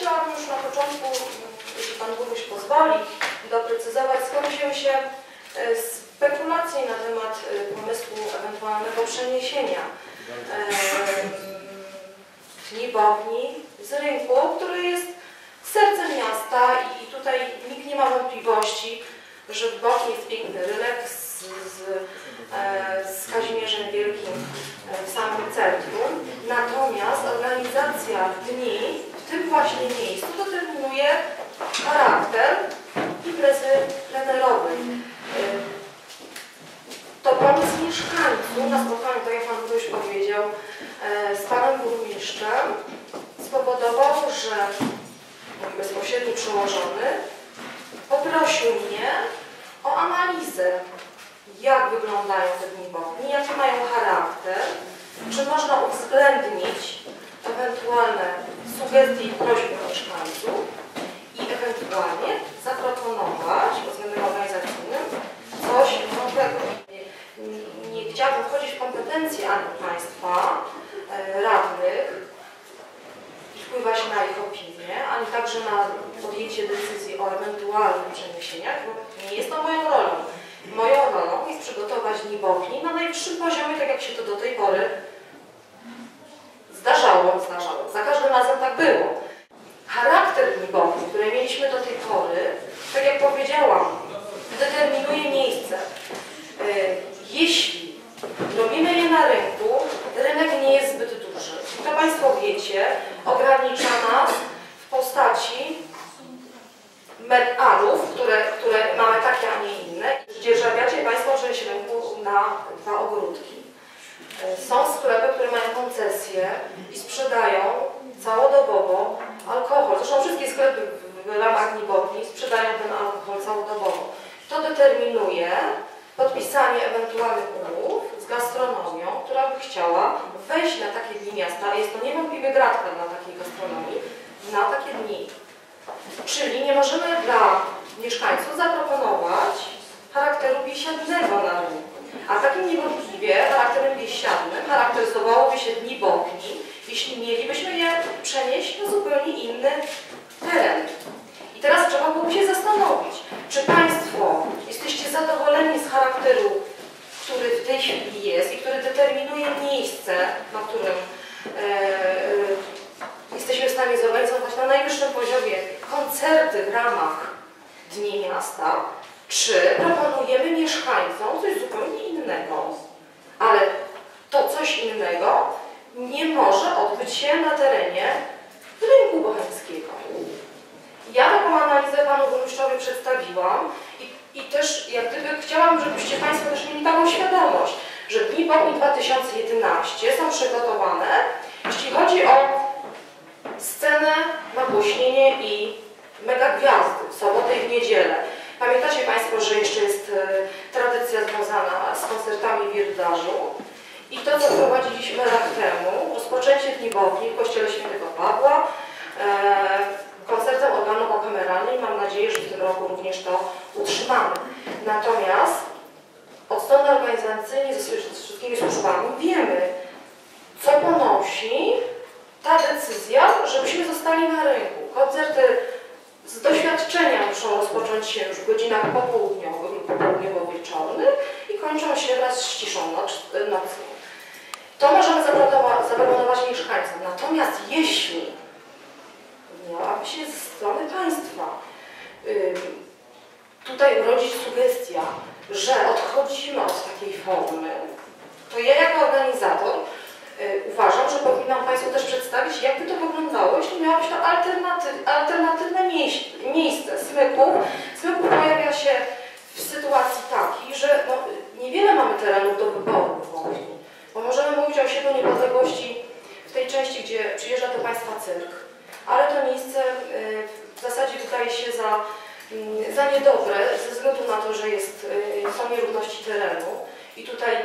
chciałabym już na początku, jeśli Pan Burmistrz pozwoli, doprecyzować, skąd wzięły się e, spekulacje na temat e, pomysłu ewentualnego przeniesienia e, dni Bochni z rynku, który jest sercem miasta i, tutaj nikt nie ma wątpliwości, że w Bochni jest piękny rynek z, z, e, z Wielkim e, w samym centrum. Natomiast organizacja dni w tym właśnie miejscu determinuje charakter imprezy plenerowej. E, to pomysł mieszkańców na spotkaniu, tak jak Pan już powiedział, e, z Panem Burmistrzem spowodował, że mój bezpośredni przełożony poprosił mnie o analizę, jak wyglądają te dni Bochni, jaki mają charakter, czy można uwzględnić ewentualne sugestie i prośby mieszkańców i ewentualnie zaproponować pod względem organizacyjnym coś nowego. Chciałabym wchodzić w kompetencje Państwa e, radnych i wpływać na ich opinię, ani także na podjęcie decyzji o ewentualnych przeniesieniach, bo nie jest to moją rolą. Moją rolą jest przygotować dni Bochni na najwyższym poziomie, tak jak się to do tej pory zdarzało, zdarzało. Za każdym razem tak było. Charakter dni Bochni, które mieliśmy do tej pory, tak jak powiedziałam, determinuje miejsce. Robimy je na rynku, rynek nie jest zbyt duży. To Państwo wiecie, ogranicza nas w postaci metarów, które, które mamy takie, a nie inne. Dzierżawiacie Państwo część rynku na dwa ogródki. Są sklepy, które mają koncesję i sprzedają całodobowo alkohol. Zresztą wszystkie sklepy w ramach Nibotni sprzedają ten alkohol całodobowo. To determinuje podpisanie ewentualnych umów gastronomią, która by chciała wejść na takie dni miasta. Jest to niewątpliwie gratka dla takiej gastronomii na takie dni. Czyli nie możemy dla mieszkańców zaproponować charakteru biesiadnego na rynku. A takim niewątpliwie charakterem biesiadnym charakteryzowałoby się dni Bochni, jeśli mielibyśmy je przenieść na zupełnie inny teren. I teraz trzeba byłoby się zastanowić, czy Państwo jesteście zadowoleni z charakteru, który w tej chwili jest i który determinuje miejsce, na którym e, e, jesteśmy w stanie zorganizować na najwyższym poziomie koncerty w ramach Dni Miasta, czy proponujemy mieszkańcom coś zupełnie innego. Ale to coś innego nie może odbyć się na terenie rynku bocheńskiego. Ja taką analizę Panu Burmistrzowi przedstawiłam i, i też jak gdyby chciałam, żebyście Państwo też mieli taką świadomość, że Dni Bochni 2011 są przygotowane, jeśli chodzi o scenę, nagłośnienie i mega gwiazdy w sobotę i w niedzielę. Pamiętacie Państwo, że jeszcze jest e, tradycja związana z koncertami w Wirdarzu i to, co wprowadziliśmy rok temu, rozpoczęcie Dni Bochni w Kościele Świętego Pawła, e, koncertem organowo-kameralnym. Mam nadzieję, że w tym roku również to utrzymamy. Natomiast od strony organizacyjnej ze wszystkimi służbami wiemy, co ponosi ta decyzja, żebyśmy zostali na rynku. Koncerty z doświadczenia muszą rozpocząć się już w godzinach popołudniowych popołudniowo-wieczornych i kończą się wraz z ciszą noc, nocną. To możemy zaproponować, mieszkańcom. Natomiast jeśli miałaby się ze strony państwa tutaj urodzić sugestia, że odchodzimy od takiej formy, to ja jako organizator y, uważam, że powinnam Państwu też przedstawić, jakby to wyglądało, jeśli miało to alternatyw, alternatywne miejsce, miejsce smyków. Smyków pojawia się w sytuacji takiej, że no, niewiele mamy terenów do wyboru w Wołni, bo możemy mówić o osiedlu niepodległości w tej części, gdzie przyjeżdża do Państwa cyrk, ale to miejsce y, w zasadzie wydaje się za, mm, za niedobre względu na to, że jest, y, są nierówności terenu i tutaj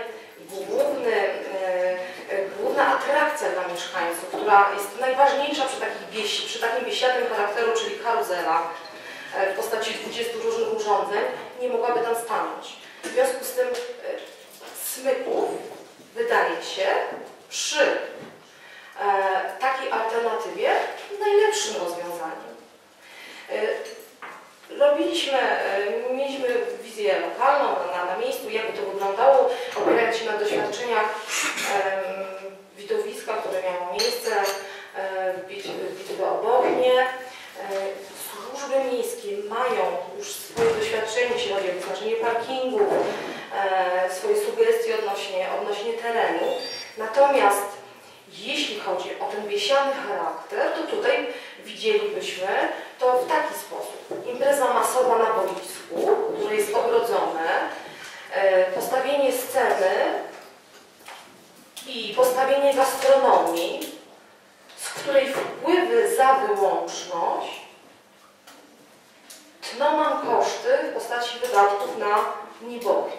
główny, y, y, główna atrakcja dla mieszkańców, która jest najważniejsza przy, takich przy takim biesiadnym charakteru, czyli karuzela e, w postaci 20 różnych urządzeń, nie mogłaby tam stanąć. W związku z tym y, smyków wydaje się przy e, takiej alternatywie najlepszym rozwiązaniem. Doświadczeniach widowiska, które miało miejsce, bit- bitwy o Bochnię, e, służby miejskie mają już swoje doświadczenie, jeśli chodzi o wyznaczenie parkingów, e, swoje sugestie odnośnie, odnośnie terenu. Natomiast jeśli chodzi o ten biesiany charakter, to tutaj widzielibyśmy to w taki sposób. Impreza masowa na boisku, które jest ogrodzone, e, postawienie sceny i postawienie gastronomii, z której wpływy za wyłączność tną nam koszty w postaci wydatków na niboki.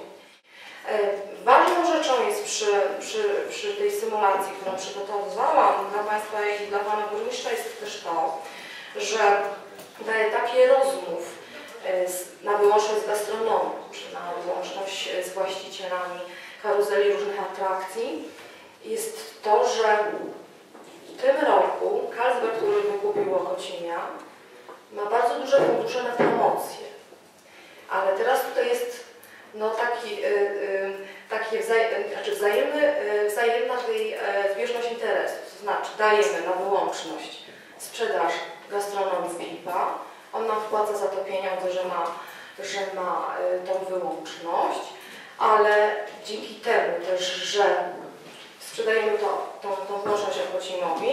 E, Ważną rzeczą jest przy, przy, przy tej symulacji, którą przygotowałam dla Państwa i dla Pana Burmistrza jest też to, że na etapie rozmów e, na wyłączność z gastronomią, czy na wyłączność z właścicielami karuzeli różnych atrakcji, jest to, że w tym roku Carlsberg, który wykupił Okocimia, ma bardzo duże fundusze na promocję. Ale teraz tutaj jest no, taki, y, y, taki wzaj, znaczy wzajemny, y, wzajemna e, zbieżność interesów. To znaczy dajemy na wyłączność sprzedaż gastronomii piwa. On nam wpłaca za to pieniądze, że ma, że ma tą wyłączność, ale dzięki temu też, że sprzedajemy to, tą, tą Okocimowi,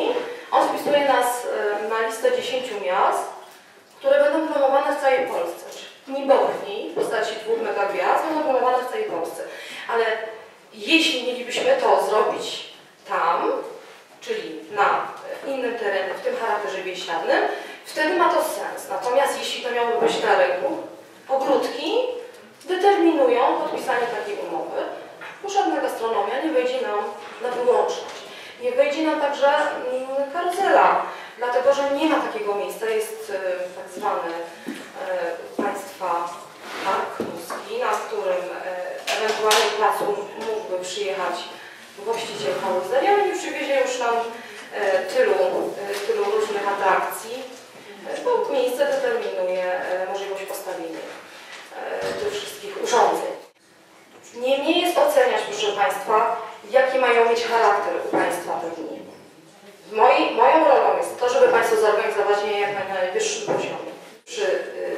on wpisuje nas y, na listę 10 miast, które będą promowane w całej Polsce. Nibochni w postaci dwóch megagwiazd będą promowane w całej Polsce. Ale jeśli mielibyśmy to zrobić tam, czyli na innym terenie, w tym charakterze biesiadnym, wtedy ma to sens. Natomiast jeśli to miałoby być na rynku, ogródki determinują podpisanie takiej umowy, żadna gastronomia nie wejdzie nam na wyłączność. Nie wejdzie nam także mm, karuzela, dlatego że nie ma takiego miejsca. Jest e, tak zwany państwa park ruski, na którym e, ewentualnie placu mógłby przyjechać właściciel karuzeli, ale nie przywiezie już nam e, tylu, tylu różnych atrakcji, e, bo miejsce determinuje e, możliwość postawienia e, tych wszystkich urządzeń. Nie, nie jest oceniać, proszę Państwa, jaki mają mieć charakter u Państwa te dni. Moi, moją rolą jest to, żeby Państwo zorganizować je jak na najwyższym poziomie. Przy y,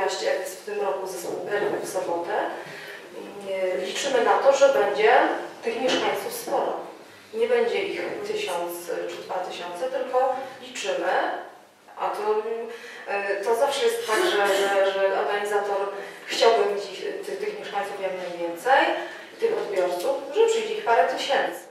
gwiaździe, jak jest w tym roku zespół Berlin w sobotę, y, liczymy na to, że będzie tych mieszkańców sporo. Nie będzie ich tysiąc y, czy dwa tysiące, tylko liczymy, a to, y, to zawsze jest tak, że, że, że organizator chciałby mieć ich, tych, tych mieszkańców jak najwięcej, tych odbiorców, że przyjdzie ich parę tysięcy.